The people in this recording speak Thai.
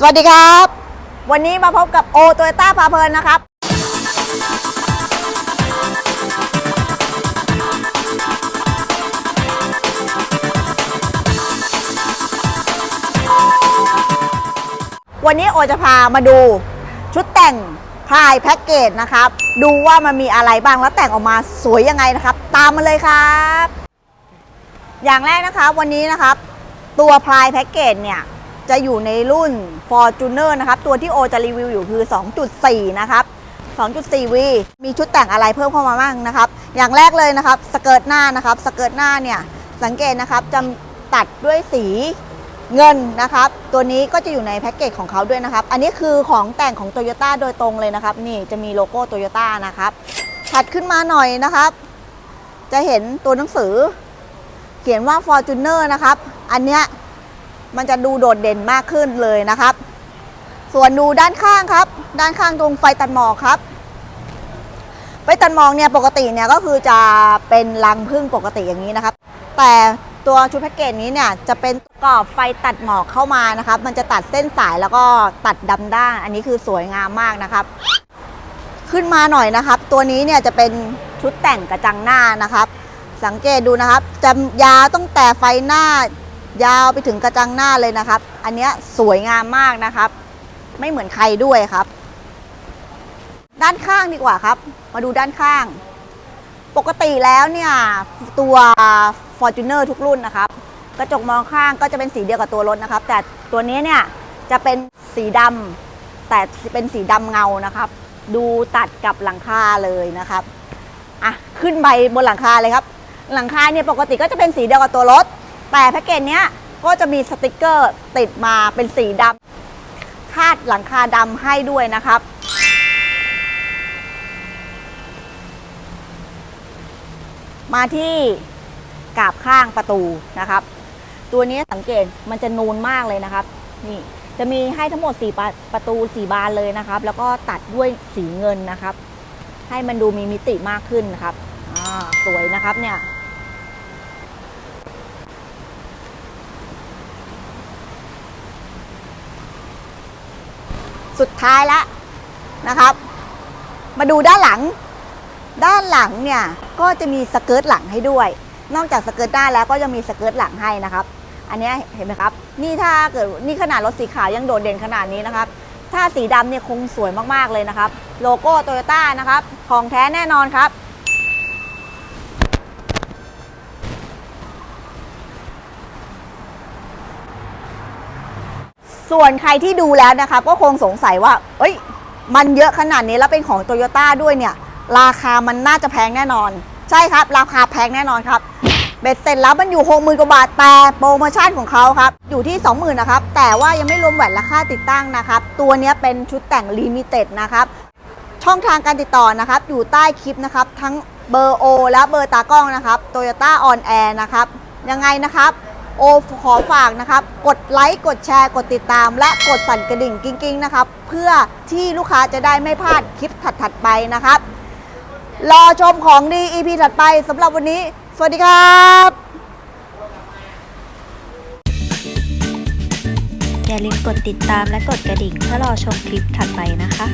สวัสดีครับ วันนี้มาพบกับโอโตโยต้าพาเพลินนะครับ วันนี้โอจะพามาดูชุดแต่งพายแพ็กเกจนะครับ ดูว่ามันมีอะไรบ้างแล้วแต่งออกมาสวยยังไงนะครับ ตามมาเลยครับ อย่างแรกนะคะวันนี้นะครับ ตัวพายแพ็กเกจเนี่ย จะอยู่ในรุ่น Fortuner นะครับ ตัวที่โอจะรีวิวอยู่คือ 2.4 นะครับ 2.4V มีชุดแต่งอะไรเพิ่มเข้ามาบ้างนะครับ อย่างแรกเลยนะครับ สเกิร์ตหน้านะครับ สเกิร์ตหน้าเนี่ยสังเกตนะครับจะตัดด้วยสีเงินนะครับ ตัวนี้ก็จะอยู่ในแพ็กเกจของเขาด้วยนะครับ อันนี้คือของแต่งของ Toyota โดยตรงเลยนะครับ นี่จะมีโลโก้ Toyota นะครับ ถัดขึ้นมาหน่อยนะครับ จะเห็นตัวหนังสือ เขียนว่า Fortuner นะครับ อันเนี้ย มันจะดูโดดเด่นมากขึ้นเลยนะครับ ส่วนดูด้านข้างครับ ด้านข้างตรงไฟตัดหมอกครับ ไฟตัดหมอกเนี่ยปกติเนี่ยก็คือจะเป็นรังพึ่งปกติอย่างนี้นะครับ แต่ตัวชุดแพ็กเกจนี้เนี่ยจะเป็นกรอบไฟตัดหมอกเข้ามานะครับ มันจะตัดเส้นสายแล้วก็ตัดดำด้าน อันนี้คือสวยงามมากนะครับ ขึ้นมาหน่อยนะครับ ตัวนี้เนี่ยจะเป็นชุดแต่งกระจังหน้านะครับ สังเกตดูนะครับจะยาวตั้งแต่ไฟหน้า ยาวไปถึงกระจังหน้าเลยนะครับ อันนี้สวยงามมากนะครับ ไม่เหมือนใครด้วยครับ ด้านข้างดีกว่าครับ มาดูด้านข้าง ปกติแล้วเนี่ยตัว Fortuner ทุกรุ่นนะครับ กระจกมองข้างก็จะเป็นสีเดียวกับตัวรถนะครับ แต่ตัวนี้เนี่ยจะเป็นสีดำแต่เป็นสีดำเงานะครับ ดูตัดกับหลังคาเลยนะครับอะขึ้นไปบนหลังคาเลยครับ หลังคาเนี่ยปกติก็จะเป็นสีเดียวกับตัวรถ แต่แพ็กเกจเนี้ยก็จะมีสติกเกอร์ติดมาเป็นสีดำคาดหลังคาดำให้ด้วยนะครับมาที่กาบข้างประตูนะครับ ตัวนี้สังเกตมันจะนูนมากเลยนะครับ นี่จะมีให้ทั้งหมด4ประประตู4บานเลยนะครับ แล้วก็ตัดด้วยสีเงินนะครับ ให้มันดูมีมิติมากขึ้นนะครับอ่าสวยนะครับเนี่ย สุดท้ายละนะครับ มาดูด้านหลัง ด้านหลังเนี่ยก็จะมีสเกิร์ตหลังให้ด้วย นอกจากสเกิร์ตหน้าแล้วก็ยังมีสเกิร์ตหลังให้นะครับ อันนี้เห็นไหมครับ นี่ถ้าเกิดนี่ขนาดรถสีขาวยังโดดเด่นขนาดนี้นะครับ ถ้าสีดำเนี่ยคงสวยมากๆเลยนะครับ โลโก้โตโยต้านะครับ ของแท้แน่นอนครับ ส่วนใครที่ดูแล้วนะครับก็คงสงสัยว่า เอ้ย มันเยอะขนาดนี้แล้วเป็นของโตโยต้าด้วยเนี่ย ราคามันน่าจะแพงแน่นอน ใช่ครับ ราคาแพงแน่นอนครับเบ็ดเสร็จแล้วมันอยู่6 0,000กว่าบาทแต่โปรโมชั่นของเขาครับ อยู่ที่ 20,000นะครับ แต่ว่ายังไม่รวมแหวนและค่าติดตั้งนะครับ ตัวนี้เป็นชุดแต่งลิมิเต็ดนะครับ ช่องทางการติดต่อนะครับ อยู่ใต้คลิปนะครับ ทั้งเบอร์โอและเบอร์ตากล้องนะครับโตโยต้าออนแอร์นะครับ ยังไงนะครับ โอขอฝากนะครับ กดไลค์กดแชร์ กดติดตาม และกดสั่นกระดิ่งกิ้งๆนะครับ เพื่อที่ลูกค้าจะได้ไม่พลาดคลิปถัดๆไปนะครับ รอชมของดี EP ถัดไปสำหรับวันนี้ สวัสดีครับอย่าลืมกดติดตามและกดกระดิ่งเพื่อรอชมคลิปถัดไปนะคะ